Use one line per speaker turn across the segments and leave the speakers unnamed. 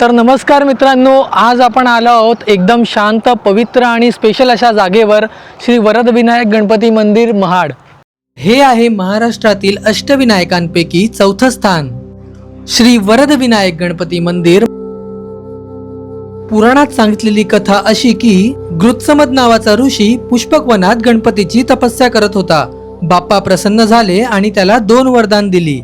तर नमस्कार मित्रांनो आज आपण आलो आहोत एकदम शांत पवित्र आणि स्पेशल अशा जागेवर श्री वरदविनायक गणपती मंदिर महाड. हे आहे महाराष्ट्रातील अष्टविनायकांपैकी चौथं स्थान. श्री वरदविनायक गणपती मंदिर. पुराणात सांगितलेली कथा अशी की गृत्समद नावाचा ऋषी पुष्पकवनात गणपतीची तपस्या करत होता. बाप्पा प्रसन्न झाले आणि त्याला दोन वरदान दिली.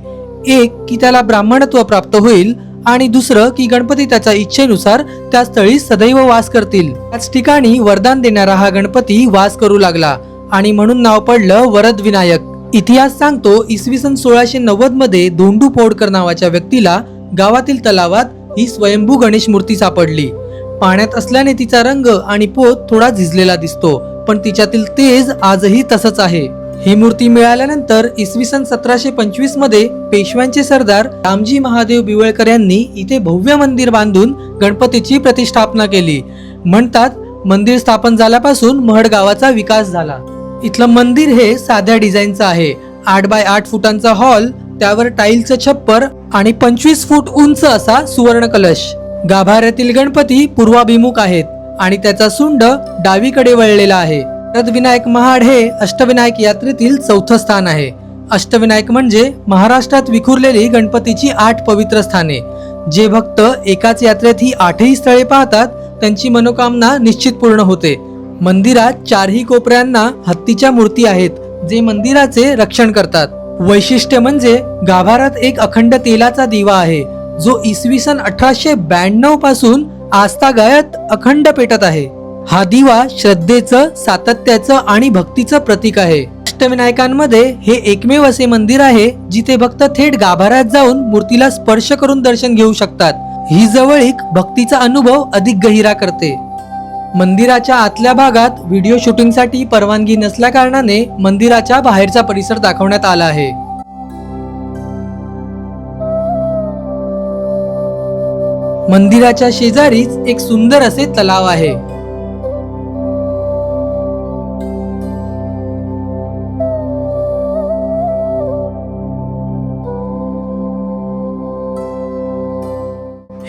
एक की त्याला ब्राह्मणत्व प्राप्त होईल. आणि दुसरं की गणपती त्याच्या इच्छेनुसार त्या स्थळी सदैव वास करतील. त्याच ठिकाणी वरदान देणारा हा गणपती वास करू लागला आणि म्हणून नाव पडलं वरद विनायक. इतिहास सांगतो इसवी सन सोळाशे नव्वदमध्ये धोंडू पोडकर नावाच्या व्यक्तीला गावातील तलावात ही स्वयंभू गणेश मूर्ती सापडली. पाण्यात असल्याने तिचा रंग आणि पोत थोडा झिजलेला दिसतो पण तिच्यातील तेज आजही तसंच आहे. ही मूर्ती मिळाल्यानंतर इसवी सन सतराशे पंचवीसमध्ये पेशव्यांचे सरदार रामजी महादेव बिवळकर यांनी इथे भव्य मंदिर बांधून गणपतीची प्रतिष्ठापना केली. म्हणतात मंदिर स्थापन झाल्यापासून महड गावाचा विकास झाला. इथलं मंदिर हे साध्या डिझाईनचं आहे. आठ बाय आठ फुटांचा हॉल त्यावर टाईलचं छप्पर आणि पंचवीस फूट उंच असा सुवर्ण कलश गाभाऱ्यातील गणपती पूर्वाभिमुख आहेत आणि त्याचा सुंड डावीकडे वळलेला आहे. विनायक महाड हे अष्टविनायक यात्रेतील चौथं स्थान आहे. अष्टविनायक म्हणजे महाराष्ट्रात विखुरलेली गणपतीची आठ पवित्र स्थाने. जे भक्त एकाच यात्रेत ही आठही स्थळे पाहतात त्यांची मनोकामना निश्चित पूर्ण होते. मंदिरात चारही कोपऱ्यांना हत्तीच्या मूर्ती आहेत जे मंदिराचे रक्षण करतात. वैशिष्ट्य म्हणजे गाभारात एक अखंड तेलाचा दिवा आहे जो इसवी सन अठराशे ब्याण्णवपासून आस्थागायत अखंड पेटत आहे. हा दिवा श्रद्धेचं सातत्याचं आणि भक्तीचं प्रतीक आहे. अष्टविनायकांमध्ये हे एकमेव असे मंदिर आहे जिथे भक्त थेट गाभाऱ्यात जाऊन मूर्तीला स्पर्श करून दर्शन घेऊ शकतात. ही जवळीक भक्तीचा अनुभव अधिक गहिरा करते. मंदिराच्या आतल्या भागात व्हिडिओ शूटिंगसाठी परवानगी नसल्या कारणाने मंदिराच्या बाहेरचा परिसर दाखवण्यात आला आहे. मंदिराच्या शेजारीच एक सुंदर असे तलाव आहे.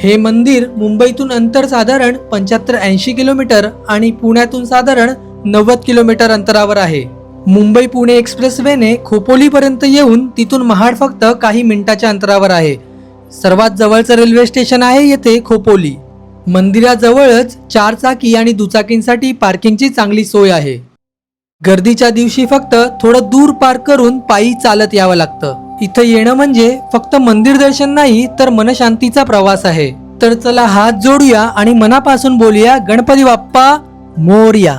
हे मंदिर मुंबईतून अंतर साधारण पंच्याहत्तर ऐंशी किलोमीटर आणि पुण्यातून साधारण नव्वद किलोमीटर अंतरावर आहे. मुंबई पुणे एक्सप्रेसवेने खोपोलीपर्यंत येऊन तिथून महाड फक्त काही मिनिटाच्या अंतरावर आहे. सर्वात जवळचं रेल्वे स्टेशन आहे येथे खोपोली. मंदिराजवळच चारचाकी आणि दुचाकींसाठी पार्किंगची चांगली सोय आहे. गर्दीच्या दिवशी फक्त थोडं दूर पार्क करून पायी चालत यावं लागतं. इथं येणं म्हणजे फक्त मंदिर दर्शन नाही तर मनशांतीचा प्रवास आहे. तर चला हात जोडूया आणि मनापासून बोलूया गणपती बाप्पा मोरया.